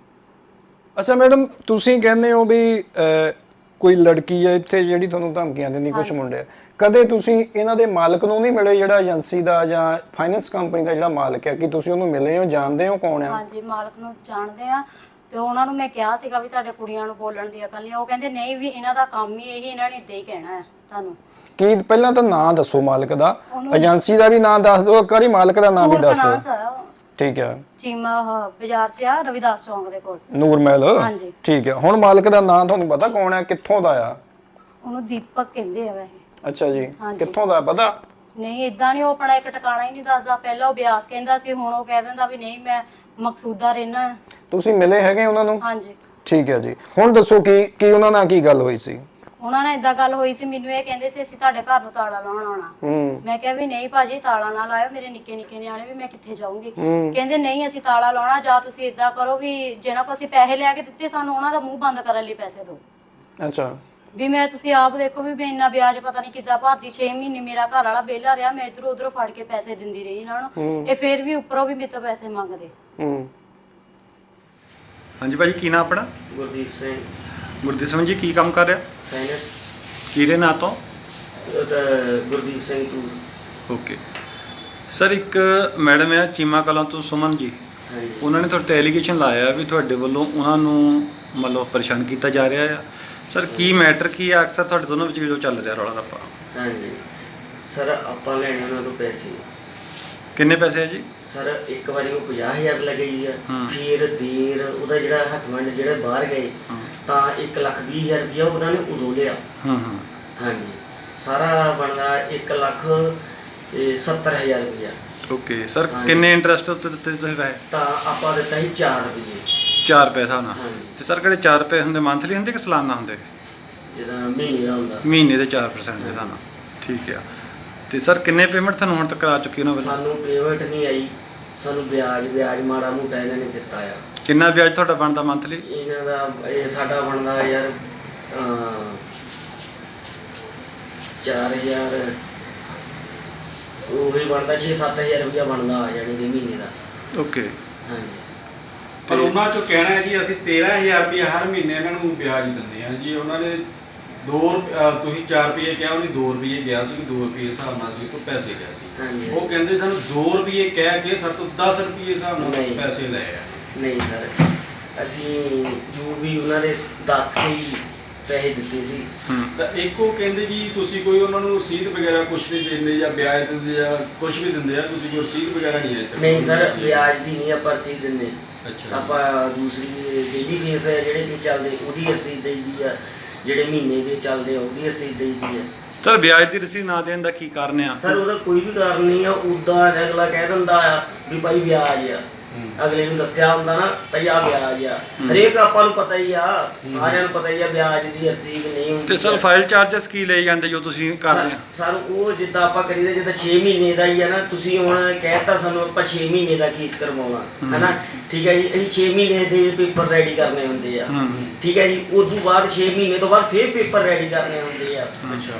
ਅੱਛਾ ਮੈਡਮ ਤੁਸੀਂ ਕਹਿੰਦੇ ਹੋ ਵੀ ਅਹ, ਕੋਈ ਲੜਕੀ ਹੈ ਇੱਥੇ ਜਿਹੜੀ ਤੁਹਾਨੂੰ ਧਮਕੀਆਂ ਦਿੰਦੀ ਕੁਝ ਮੁੰਡੇ। ਆ। ਕਦੇ ਤੁਸੀਂ ਇਹਨਾਂ ਦੇ ਮਾਲਕ ਨੂੰ ਨਹੀਂ ਮਿਲੇ ਜਿਹੜਾ ਏਜੰਸੀ ਦਾ ਜਾਂ ਫਾਈਨੈਂਸ ਕੰਪਨੀ ਦਾ ਜਿਹੜਾ ਮਾਲਕ ਹੈ ਕਿ ਤੁਸੀਂ ਉਹਨੂੰ ਮਿਲੇ ਹੋ ਜਾਣਦੇ ਹੋ ਕੌਣ ਆ? ਹਾਂਜੀ ਮਾਲਕ ਨੂੰ ਜਾਣਦੇ ਆ ਤੇ ਉਹਨਾਂ ਨੂੰ ਮੈਂ ਕਿਹਾ ਸੀਗਾ ਵੀ ਤੁਹਾਡੇ ਕੁੜੀਆਂ ਨੂੰ ਬੋਲਣ ਦੀ ਅਕਲ ਨਹੀਂ ਉਹ ਕਹਿੰਦੇ ਨਹੀਂ ਵੀ ਇਹਨਾਂ ਦਾ ਕੰਮ ਹੀ ਇਹੀ ਇਹਨਾਂ ਨੇ ਏਦਾਂ ਹੀ ਕਹਿਣਾ ਹੈ ਤੁਹਾਨੂੰ। ਕੀ ਪਹਿਲਾਂ ਤਾਂ ਨਾਂ ਦੱਸੋ ਮਾਲਕ ਦਾ। ਉਹਨੂੰ- ਏਜੰਸੀ ਦਾ ਵੀ ਨਾਂ ਦੱਸ ਦਿਓ ਇੱਕ ਵਾਰੀ ਮਾਲਕ ਦਾ ਨਾਂ ਵੀ ਦੱਸ ਫਾਈਨਾਂਸ ਦਿਓ ਆ ਠੀਕ ਹੈ ਚੀਮਾ ਆਹ, ਬਾਜ਼ਾਰ 'ਚ ਆ ਰਵਿਦਾਸ ਚੌਂਕ ਦੇ ਕੋਲ। ਨੂਰ ਮਹਿਲ। ਹਾਂਜੀ। ਠੀਕ ਹੈ ਹੁਣ ਮਾਲਕ ਦਾ ਨਾਂ ਤੁਹਾਨੂੰ ਪਤਾ ਕੌਣ ਹੈ ਕਿੱਥੋਂ ਦਾ ਆ? ਉਹਨੂੰ ਦੀਪਕ ਕਹਿੰਦੇ ਆ ਵੈਸੇ। ਅੱਛਾ ਜੀ। ਹਾਂਜੀ। ਕਿੱਥੋਂ ਦਾ ਪਤਾ? ਨਹੀਂ ਇਦਾਂ ਨਹੀਂ ਉਹ ਆਪਣਾ ਇੱਕ ਟਿਕਾਣਾ ਹੀ ਨਹੀਂ ਦੱਸਦਾ। ਪਹਿਲਾਂ ਉਹ ਬਿਆਸ ਕਹਿੰਦਾ ਸੀ ਹੁਣ ਉਹ ਕਹਿ ਦਿੰਦਾ ਵੀ ਨਹੀਂ ਮੈਂ ਮਕਸੂਦਾ ਰਹਿਣਾ ਤੁਸੀਂ ਮਿਲੇ ਹੈਗੇ ਉਹਨਾਂ ਨੂੰ? ਹਾਂਜੀ। ਠੀਕ ਹੈ ਜੀ। ਹੁਣ ਦੱਸੋ ਕੀ ਕੀ ਉਹਨਾਂ ਨਾਲ ਕੀ ਗੱਲ ਹੋਈ ਸੀ? ਉਹਨਾਂ ਨਾਲ ਇਦਾਂ ਗੱਲ ਹੋਈ ਸੀ ਮੈਨੂੰ ਇਹ ਕਹਿੰਦੇ ਸੀ ਅਸੀਂ ਤੁਹਾਡੇ ਘਰ ਨੂੰ ਤਾਲਾ ਲਾਉਣ ਆਉਣਾ। ਹੂੰ। ਮੈਂ ਕਿਹਾ ਵੀ ਨਹੀਂ ਭਾਜੀ ਤਾਲਾ ਨਾ ਲਾਇਓ ਮੇਰੇ ਨਿੱਕੇ ਨਿੱਕੇ ਨਿਆਣੇ ਵੀ ਮੈਂ ਕਿੱਥੇ ਜਾਊਂਗੀ। ਹੂੰ। ਕਹਿੰਦੇ ਨਹੀਂ ਅਸੀਂ ਤਾਲਾ ਲਾਉਣਾ ਜਾਂ ਤੁਸੀਂ ਇਦਾਂ ਕਰੋ ਵੀ ਜਿਹਨਾਂ ਕੋ ਅਸੀਂ ਪੈਸੇ ਲਿਆ ਕੇ ਦਿੱਤੇ ਸਾਨੂੰ ਉਹਨਾਂ ਦਾ ਮੂੰਹ ਬੰਦ ਕਰਨ ਲਈ ਪੈਸੇ ਦਿਓ। ਅੱਛਾ। ਵੀ ਮੈਂ ਤੁਸੀਂ ਆਪ ਦੇਖੋ ਵੀ ਮੈਂ ਇੰਨਾ ਵਿਆਜ ਪਤਾ ਨਹੀਂ ਕਿੱਦਾਂ ਭਰਦੀ 6 ਮਹੀਨੇ ਮੇਰਾ ਘਰ ਵਾਲਾ ਵਿਹਲਾ ਰਿਹਾ ਮੈਂ ਇਧਰੋਂ ਉਧਰੋਂ ਫੜ ਕੇ ਪੈਸੇ ਦਿੰਦੀ ਰਹੀ ਇਹਨਾਂ ਨੂੰ ਇਹ ਫੇਰ ਵੀ ਉੱਪਰੋਂ ਵੀ ਮੇਰੇ ਤੋਂ ਪੈਸੇ ਮੰਗਦੇ। ਹੂੰ। ਹਾਂਜੀ ਭਾਜੀ ਕੀ ਨਾਮ ਆਪਣਾ? ਗੁਰਦੀਪ ਸਿੰਘ। ਗੁਰਦੀਪ ਸਿੰਘ ਜੀ ਕੀ ਕੰਮ ਕਰ ਰਿਹਾ? ਫਾਈਨੈਂਸ ਕਿਹਦੇ ਨਾਂ ਤੋਂ? ਗੁਰਦੀਪ ਸਿੰਘ ਤੂੰ। ਓਕੇ। ਸਰ ਇੱਕ ਮੈਡਮ ਆ ਚੀਮਾ ਕਲਾਂ ਤੋਂ ਸੁਮਨ ਜੀ। ਹਾਂਜੀ। ਉਹਨਾਂ ਨੇ ਤੁਹਾਡੇ ਐਲੀਗੇਸ਼ਨ ਲਾਇਆ ਵੀ ਤੁਹਾਡੇ ਵੱਲੋਂ ਉਹਨਾਂ ਨੂੰ ਮਤਲਬ ਪਰੇਸ਼ਾਨ ਕੀਤਾ ਜਾ ਰਿਹਾ ਆ। ਸਰ ਕੀ ਮੈਟਰ ਕੀ ਆ? ਅਕਸਰ ਤੁਹਾਡੇ ਦੋਨੋਂ ਵਿੱਚ ਜੋ ਚੱਲ ਰਿਹਾ ਰੌਲਾ ਰੱਪਾ। ਹਾਂਜੀ। ਸਰ ਆਪਾਂ ਲੈਣੇ ਉਹਨਾਂ ਤੋਂ ਪੈਸੇ। ਕਿੰਨੇ ਪੈਸੇ ਆ ਜੀ? ਸਰ ਇੱਕ ਵਾਰੀ ਉਹ 50000 ਲਗਾਈ ਆ। ਹਾਂ। ਫਿਰ ਦੇਰ ਉਹਦਾ ਜਿਹੜਾ ਹਸਬੰਡ ਜਿਹੜੇ ਬਾਹਰ ਗਏ ਤਾਂ 1 ਲੱਖ 20 ਹਜ਼ਾਰ ਰੁਪਇਆ ਉਹਨਾਂ ਨੇ ਉਦੋਂ ਲਿਆ। ਹਾਂ ਹਾਂ। ਹਾਂਜੀ। ਸਾਰਾ ਬਣਦਾ 1 ਲੱਖ 70000 ਰੁਪਇਆ। ਓਕੇ ਸਰ ਹਾਂਜੀ। ਕਿੰਨੇ ਇੰਟਰਸਟ ਉੱਤੇ ਦਿੱਤੇ ਤੁਸੀਂ ਪੈਸੇ? ਤਾਂ ਆਪਾਂ ਦਿੱਤਾ ਸੀ 4 ਰੁਪਏ 4 ਪੈਸਾ ਨਾ। ਹਾਂਜੀ। ਤੇ ਸਰ ਕਿਹੜੇ 4 ਰੁਪਏ ਹੁੰਦੇ? ਮੰਥਲੀ ਹੁੰਦੇ ਕਿ ਸਾਲਾਨਾ ਹੁੰਦੇ? ਜਿਹੜਾ ਮਹੀਨੇ ਦਾ ਹੁੰਦਾ। ਮਹੀਨੇ ਦੇ 4% ਦੇ ਸਾਨੂੰ ਠੀਕ ਆ। ਤੇ ਸਰ ਕਿੰਨੇ ਪੇਮੈਂਟ ਤੁਹਾਨੂੰ ਹੁਣ ਤੱਕ ਆ ਚੁੱਕੀ ਉਹਨਾਂ ਵੱਲੋਂ? ਸਾਨੂੰ ਪੇਮੈਂਟ ਨਹੀਂ ਆਈ। ਸਾਨੂੰ ਵਿਆਜ ਵਿਆਜ ਮਾੜਾ ਮੋਟਾ ਇਹਨਾਂ ਨੇ ਦਿੱਤਾ ਆ। ਕਿੰਨਾ ਵਿਆਜ ਤੁਹਾਡਾ ਬਣਦਾ ਮੰਥਲੀ ਇਹਨਾਂ ਦਾ ਇਹ ਸਾਡਾ ਬਣਦਾ ਯਾਰ ਅਮ, 4000 ਉਹੀ ਬਣਦਾ 6-7000 ਰੁਪਇਆ ਬਣਦਾ ਆ ਜਾਣੀ ਕਿ ਮਹੀਨੇ ਦਾ। ਓਕੇ ਹਾਂਜੀ। ਪਰ ਉਹਨਾਂ ਚੋਂ ਕਹਿਣਾ ਹੈ ਜੀ ਅਸੀਂ 13000 ਰੁਪਏ ਹਰ ਮਹੀਨੇ ਇਹਨਾਂ ਨੂੰ ਵਿਆਜ ਦਿੰਦੇ ਹਾਂ ਜੀ। ਉਹਨਾਂ ਨੇ 2 ਤੁਸੀਂ 4 ਰੁਪਏ ਕਿਹਾ ਉਹਨੇ 2 ਰੁਪਏ ਗਿਆ ਸੀ 2 ਰੁਪਏ ਹਿਸਾਬ ਨਾਲ ਸੀ ਤੋਂ ਪੈਸੇ ਗਿਆ ਸੀ। ਉਹ ਕਹਿੰਦੇ ਸਾਨੂੰ 2 ਰੁਪਏ ਕਹਿ ਕੇ ਸਾਡੇ ਤੋਂ 10 ਰੁਪਏ ਹਿਸਾਬ ਨਾਲ। ਪੈਸੇ ਲਏ ਆ। ਨਹੀਂ ਸਰ ਅਸੀਂ ਜੋ ਵੀ ਉਹਨਾਂ ਨੇ ਦੱਸ ਕੇ ਹੀ ਪੈਸੇ ਦਿੱਤੇ ਸੀ। ਤਾਂ ਇੱਕ ਕਹਿੰਦੇ ਜੀ ਤੁਸੀਂ ਕੋਈ ਉਹਨਾਂ ਨੂੰ ਰਸੀਦ ਵਗੈਰਾ ਕੁਝ ਨਹੀਂ ਦਿੰਦੇ ਜਾਂ ਵਿਆਜ ਦਿੰਦੇ ਜਾਂ ਕੁਝ ਵੀ ਦਿੰਦੇ ਆ ਤੁਸੀਂ ਕੋਈ ਰਸੀਦ ਵਗੈਰਾ ਨਹੀਂ ਹੈ ਨਹੀਂ ਸਰ ਵਿਆਜ ਦੀ ਨਹੀਂ ਆਪਾਂ ਰਸੀਦ ਦਿੰਦੇ। ਅੱਛਾ ਆਪਾਂ ਦੂਸਰੀ ਡੇਲੀ ਫੀਸ ਹੈ ਜਿਹੜੇ ਕਿ ਚੱਲਦੇ ਉਹਦੀ ਰਸੀਦ ਦੇਈਦੀ ਆ। ਜਿਹੜੇ ਮਹੀਨੇ ਦੇ ਚੱਲਦੇ ਆ ਉਹਦੀ ਰਸੀਦ ਦੇਈਦੀ ਆ। ਸਰ ਵਿਆਜ ਦੀ ਰਸੀਦ ਨਾ ਦੇਣ ਦਾ ਕੀ ਕਾਰਨ ਆ? ਸਰ ਉਹਦਾ ਕੋਈ ਵੀ ਕਾਰਨ ਨਹੀਂ ਆ। ਉਦਾਂ ਅਗਲਾ ਕਹਿ ਦਿੰਦਾ ਆ ਵੀ ਭਾਈ ਵਿਆਜ ਆ। ਅਗਲੇ ਨੂੰ ਦੱਸਿਆ ਹੁੰਦਾ ਨਾ ਭਈ ਆ ਵਿਆਜ ਆ। ਹਰੇਕ ਆਪਾਂ ਨੂੰ ਪਤਾ ਹੀ ਆ ਸਾਰਿਆਂ ਨੂੰ ਪਤਾ ਹੀ ਆ ਵਿਆਜ ਦੀ ਰਸੀਦ ਨਹੀਂ ਹੁੰਦੀ ਤੇ ਸਰ ਆ। ਫਾਈਲ ਚਾਰजेस ਕੀ ਲਈ ਜਾਂਦੇ ਜੋ ਤੁਸੀਂ ਕਰਦੇ ਆ ਸਰ ਉਹ ਜਿੱਦਾਂ ਆਪਾਂ ਕਰੀਦਾ ਜਿੱਦਾਂ 6 ਮਹੀਨੇ ਦਾ ਹੀ ਹੈ ਨਾ ਤੁਸੀਂ ਹੁਣ ਕਹਿਤਾ ਸਾਨੂੰ ਆਪਾਂ 6 ਮਹੀਨੇ ਦਾ ਕੇਸ ਕਰਵਾਉਣਾ ਹੈਨਾ? ਠੀਕ ਹੈ ਜੀ ਅਸੀਂ 6 ਮਹੀਨੇ ਦੇ ਪੇਪਰ ਰੈਡੀ ਕਰਨੇ ਹੁੰਦੇ ਆ। ਠੀਕ ਹੈ ਜੀ ਉਸ ਤੋਂ ਬਾਅਦ 6 ਮਹੀਨੇ ਤੋਂ ਬਾਅਦ ਫੇਰ ਪੇਪਰ ਰੈਡੀ ਕਰਨੇ ਹੁੰਦੇ ਆ।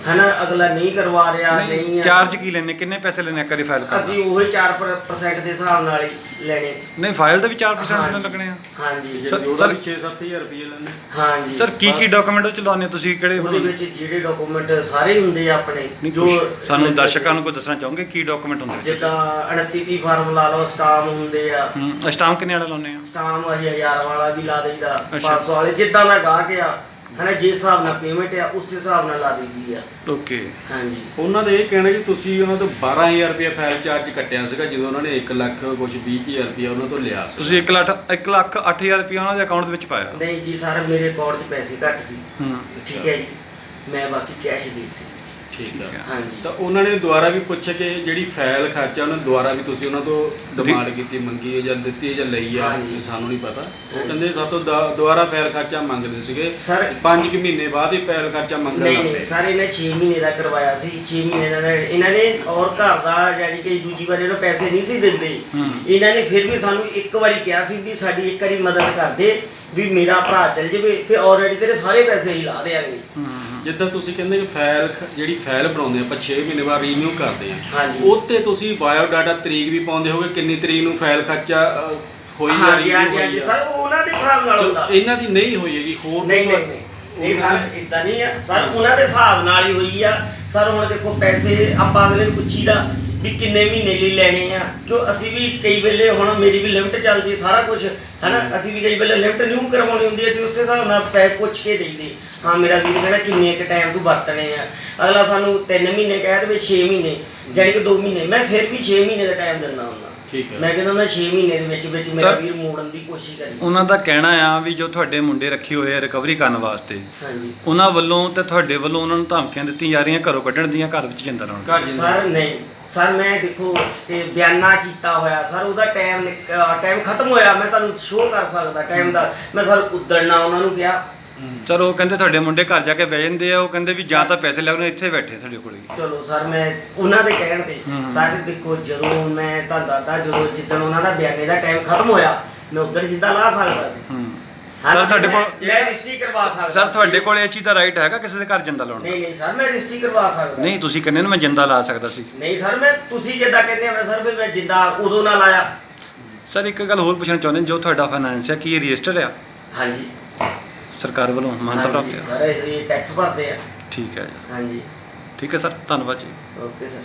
ਹੈਨਾ ਅਗਲਾ ਨਹੀਂ ਕਰਵਾ ਰਿਹਾ ਨਹੀਂ ਆ। ਚਾਰਜ ਕੀ ਲੈਣੇ ਕਿੰਨੇ ਪੈਸੇ ਲੈਣੇ ਕਰੀ ਫਾਈਲ ਕਰਨ? ਅਸੀਂ ਉਹੀ 4% ਦੇ ਹਿਸਾਬ ਨਾਲ ਹੀ ਲੈਣੇ। ਨਹੀਂ ਫਾਈਲ ਦਾ ਵੀ 4% ਲੈਣੇ ਲੱਗਣੇ ਆ। ਹਾਂਜੀ ਸਰ- ਉਹਦਾ ਸਰ- ਵੀ 6-7000 ਰੁਪਏ ਲੈਣੇ ਹਾਂਜੀ। ਸਰ ਕੀ ਕੀ ਡਾਕੂਮੈਂਟ ਚ ਲਾਉਣੇ ਤੁਸੀਂ ਕਿਹੜੇ ਉਹਦੇ ਵਿੱਚ ਜਿਹੜੇ ਡਾਕੂਮੈਂਟ ਸਾਰੇ ਹੁੰਦੇ ਆ ਆਪਣੇ ਨਹੀਂ ਕੁਛ ਸਾਨੂੰ ਦਰਸ਼ਕਾਂ ਨੂੰ ਕੋਈ ਦੱਸਣਾ ਚਾਹੋਗੇ ਕੀ ਡਾਕੂਮੈਂਟ ਹੁੰਦੇ ਜਿੱਦਾਂ 29 ਦੀ ਫਾਰਮ ਲਾ ਲਓ ਸਟਾਮ ਹੁੰਦੇ ਆ। ਹੂੰ ਸਟਾਮ ਕਿੰਨੇ ਵਾਲਾ ਲਾਉਣੇ ਆ? ਸਟਾਮ ਅਸੀਂ ਹਜ਼ਾਰ ਵਾਲਾ ਵੀ ਲਾ ਦੇਈਦਾ ਅੱਛਾ। 500 ਵਾਲੇ ਜਿੱਦਾਂ ਦਾ ਗਾਹਕ ਆ ਹਨਾ ਜਿਸ ਹਿਸਾਬ ਨਾਲ ਪੇਮੈਂਟ ਆ ਉਸ ਹਿਸਾਬ ਨਾਲ ਲਾ ਦਈਦੀ ਆ। ਓਕੇ ਹਾਂਜੀ। ਉਹਨਾਂ ਦਾ ਇਹ ਕਹਿਣਾ ਕਿ ਤੁਸੀਂ ਉਹਨਾਂ ਤੋਂ 12000 ਰੁਪਏ ਫਾਈਲ ਚਾਰਜ ਕੱਟਿਆ ਸੀਗਾ ਜਦੋਂ ਉਹਨਾਂ ਨੇ 1 ਲੱਖ ਕੁਝ 20000 ਰੁਪਏ ਉਹਨਾਂ ਤੋਂ ਲਿਆ ਸੀ ਤੁਸੀਂ 1 ਲੱਖ 1 ਲੱਖ 8000 ਰੁਪਏ ਉਹਨਾਂ ਦੇ ਅਕਾਊਂਟ ਦੇ ਵਿੱਚ ਪਾਇਆ? ਨਹੀਂ ਜੀ ਸਰ ਮੇਰੇ ਅਕਾਊਂਟ 'ਚ ਪੈਸੇ ਘੱਟ ਸੀ। ਹੂੰ। ਠੀਕ ਹੈ ਜੀ। ਮੈਂ ਬਾਕੀ ਕੈਸ਼ ਦੇ ਦਿੱਤੇ ਠੀਕ ਠੀਕ ਹੈ ਹੈ। ਹਾਂਜੀ। ਤਾਂ ਉਹਨਾਂ ਨੇ ਦੁਬਾਰਾ ਵੀ ਪੁੱਛਿਆ ਕਿ ਜਿਹੜੀ ਫਾਈਲ ਖਰਚਾ ਉਹਨਾਂ ਦੁਬਾਰਾ ਵੀ ਤੁਸੀਂ ਉਹਨਾਂ ਤੋਂ ਡਿਮਾਂਡ ਕੀਤੀ ਮੰਗੀ ਹੈ ਜਾਂ ਦਿੱਤੀ ਹੈ ਜਾਂ ਲਈ ਹੈ ਹਾਂਜੀ। ਸਾਨੂੰ ਨਹੀਂ ਪਤਾ। ਉਹ ਕਹਿੰਦੇ ਸਾਤੋਂ ਦੁਬਾਰਾ ਫਾਈਲ ਖਰਚਾ ਮੰਗਦੇ ਸੀਗੇ। ਸਰ 5 ਕਿ ਮਹੀਨੇ ਬਾਅਦ ਹੀ ਫਾਈਲ ਖਰਚਾ ਮੰਗਣ ਨਹੀਂ ਲੱਗ ਨਹੀਂ ਪਏ। ਸਰ ਇਹਨੇ 6 ਮਹੀਨੇ ਦਾ ਕਰਵਾਇਆ ਸੀ। 6 ਮਹੀਨੇ ਦਾ ਇਹਨਾਂ ਨੇ ਔਰ ਘਰ ਦਾ ਯਾਨੀ ਕਿ ਦੂਜੀ ਵਾਰ ਇਹਨਾਂ ਪੈਸੇ ਨਹੀਂ ਸੀ ਦਿੰਦੇ। ਹੂੰ। ਇਹਨਾਂ ਨੇ ਫਿਰ ਵੀ ਸਾਨੂੰ ਇੱਕ ਵਾਰੀ ਕਿਹਾ ਸੀ ਵੀ ਸਾਡੀ ਇੱਕ ਵਾਰੀ ਮਦਦ ਕਰ ਦੇ। ਵੀ ਮੇਰਾ ਭਰਾ ਚੱਲ ਜਾਵੇ ਫਿਰ ਆਲਰੇਡੀ ਤੇਰੇ ਸਾਰੇ ਪੈਸੇ ਹੀ ਲਾ ਦੇਾਂਗੇ ਜਿੱਦਾਂ ਤੁਸੀਂ ਕਹਿੰਦੇ ਕਿ ਫਾਈਲ ਖ- ਜਿਹੜੀ ਫਾਈਲ ਬਣਾਉਂਦੇ ਆਪਾਂ 6 ਮਹੀਨੇ ਬਾਅਦ ਰੀਨਿਊ ਕਰਦੇ ਆ। ਹਾਂਜੀ। ਉਹ ਤੇ ਤੁਸੀਂ ਬਾਇਓ ਡਾਟਾ ਤਰੀਕ ਵੀ ਪਾਉਂਦੇ ਹੋਗੇ ਕਿੰਨੀ ਤਰੀਕ ਨੂੰ ਫਾਈਲ ਖਰਚਾ ਅ, ਹੋਈ ਜਾਂ ਹਾਂਜੀ renew ਹਾਂਜੀ ਹੋਈ ਹਾਂਜੀ। ਆ। ਸਰ ਉਹ ਉਹਨਾਂ ਦੇ ਹਿਸਾਬ ਨਾਲ ਚਲੋ, ਹੁੰਦਾ। ਇਹਨਾਂ ਦੀ ਨਹੀਂ ਹੋਈ ਹੈਗੀ ਹੋਰ ਨਹੀਂ ਨਹੀਂ ਨਹੀਂ। ਇਹ ਸਰ ਇਦਾਂ ਨਹੀਂ ਆ। ਸਰ ਉਹਨਾਂ ਦੇ ਹਿਸਾਬ ਨਾਲ ਹੀ ਹੋਈ ਆ। ਸਰ ਹੁਣ ਦੇਖੋ ਪੈਸੇ ਆਪਾਂ ਅਗਲੇ ਨੂੰ ਪੁੱਛੀਦਾ ਵੀ ਕਿੰਨੇ ਮਹੀਨੇ ਲਈ ਲੈਣੇ ਆ? ਕਿਉਂ ਅਸੀਂ ਵੀ ਕਈ ਵੇਲੇ ਹੁਣ ਮੇਰੀ ਵੀ ਲਿਮਟ ਚੱਲਦੀ ਸਾਰਾ ਕੁਝ ਹਨਾ? ਅਸੀਂ ਵੀ ਕਈ ਵੇਲੇ ਲਿਮਟ ਨਿਊ ਕਰਵਾਉਣੀ ਹੁੰਦੀ ਹੈ ਅਸੀਂ ਉਸੇ ਹਿਸਾਬ ਨਾਲ ਪੈਸੇ ਪੁੱਛ ਕੇ ਦੇਈਦੇ। ਹਾਂ ਮੇਰਾ ਵੀਰ ਕਹਿੰਦਾ ਕਿੰਨੇ ਕ ਟਾਈਮ ਤੂੰ ਵਰਤਣੇ ਆ? ਅਗਲਾ ਸਾਨੂੰ 3 ਮਹੀਨੇ ਕਹਿ ਦੇਵੇ 6 ਮਹੀਨੇ ਜਾਣੀ ਕਿ 2 ਮਹੀਨੇ। ਮੈਂ ਫਿਰ ਵੀ 6 ਮਹੀਨੇ ਦਾ ਟਾਈਮ ਦਿੰਦਾ ਹੁੰਦਾ। ਠੀਕ ਹੈ। ਮੈਂ ਕਹਿੰਦਾ ਹੁੰਦਾ 6 ਮਹੀਨੇ ਦੇ ਵਿੱਚ ਵਿੱਚ ਮੇਰਾ ਸਰ- ਵੀਰ ਮੋੜਨ ਦੀ ਕੋਸ਼ਿਸ਼ ਕਰੀ। ਉਹਨਾਂ ਦਾ ਕਹਿਣਾ ਆ ਵੀ ਜੋ ਤੁਹਾਡੇ ਮੁੰਡੇ ਰੱਖੇ ਹੋਏ ਆ ਰਿਕਵਰੀ ਕਰਨ ਵਾਸਤੇ ਹਾਂਜੀ। ਉਹਨਾਂ ਵੱਲੋਂ ਤੇ ਤੁਹਾਡੇ ਵੱਲੋਂ ਉਹਨਾਂ ਨੂੰ ਧਮਕੀਆਂ ਦਿੱਤੀਆਂ ਜਾ ਰਹੀਆਂ ਘਰੋਂ ਕੱਢਣ ਦੀਆਂ ਘਰ ਵਿੱਚ ਜਿੰਦਾ ਘਰ ਜਿੰਦਾ ਸਰ ਨਹੀਂ। ਸਰ ਮੈਂ ਦੇਖੋ ਤੇ ਬਿਆਨਾ ਕੀਤਾ ਹੋਇਆ। ਸਰ ਉਹਦਾ ਟਾਈਮ ਟਾਈਮ ਖਤਮ ਹੋਇਆ। ਮੈਂ ਤੁਹਾਨੂੰ ਸ਼ੋਅ ਕਰ ਸਕਦਾ ਟਾਈਮ ਦਾ। ਮੈਂ ਸਰ ਉਦੜਨਾ ਉਹਨਾਂ ਨੂੰ ਕਿਹਾ ਚਲੋ ਉਹ ਕਹਿੰਦੇ ਤੁਹਾਡੇ ਮੁੰਡੇ ਘਰ ਜਾ ਕੇ ਬਹਿ ਜਾਂਦੇ ਆ ਉਹ ਕਹਿੰਦੇ ਵੀ ਜਾਂ ਤਾਂ ਪੈਸੇ ਲੱਗਣੇ ਇੱਥੇ ਬੈਠੇ ਸਾਡੇ ਕੋਲ। ਹੀ। ਚਲੋ ਸਰ ਮੈਂ ਉਹਨਾਂ ਦੇ ਕਹਿਣ ਤੇ ਹਮ। ਸਰ ਦੇਖੋ ਜਦੋਂ ਮੈਂ ਤੁਹਾਨੂੰ ਦੱਸਦਾ ਜਦੋਂ ਜਿੱਦਣ ਉਹਨਾਂ ਦਾ ਬਿਆਨੇ ਦਾ ਟਾਈਮ ਖਤਮ ਹੋਇਆ ਮੈਂ ਉਦਣ ਜਿੱਦਾਂ ਲਾ ਸਕਦਾ ਸੀ। ਹੂੰ। ਹਾਂ, ਸਰ ਤੁਹਾਡੇ ਕੋਲ ਮੈਂ ਰਜਿਸਟਰੀ ਕਰਵਾ ਸਕਦਾ ਸਰ। ਤੁਹਾਡੇ ਕੋਲ ਇਹ ਚੀਜ਼ ਦਾ ਰਾਈਟ ਹੈਗਾ ਕਿਸੇ ਦੇ ਘਰ ਜਿੰਦਾ ਲਾਉਣ ਦਾ? ਨਹੀਂ ਨਹੀਂ ਸਰ ਮੈਂ ਰਜਿਸਟਰੀ ਕਰਵਾ ਸਕਦਾ ਨਹੀਂ ਤੁਸੀਂ ਕਹਿੰਦੇ ਨਾ ਮੈਂ ਜਿੰਦਾ ਲਾ ਸਕਦਾ ਸੀ। ਨਹੀਂ ਸਰ ਮੈਂ ਤੁਸੀਂ ਜਿੱਦਾਂ ਕਹਿੰਦੇ ਮੈਂ ਸਰ ਵੀ ਮੈਂ ਜਿੱਦਾਂ ਉਦੋਂ ਨਾ ਲਾਇਆ। ਸਰ ਇੱਕ ਗੱਲ ਹੋਰ ਪੁੱਛਣਾ ਚਾਹੁੰਦੇ ਜੋ ਤੁਹਾਡਾ ਫਾਈਨਾਂਸ ਹੈ ਕੀ ਇਹ ਰਜਿਸਟਰ ਆ? ਹਾਂਜੀ। ਸਰਕਾਰ ਵੱਲੋਂ ਮਾਨਤਾ ਹਾਂਜੀ ਪ੍ਰਾਪਤ ਹੈ ਸਰ ਇਸ ਲਈ ਟੈਕਸ ਭਰਦੇ ਆ। ਠੀਕ ਹੈ ਜੀ। ਹਾਂਜੀ। ਠੀਕ ਹੈ ਸਰ ਧੰਨਵਾਦ ਜੀ। Okay sir.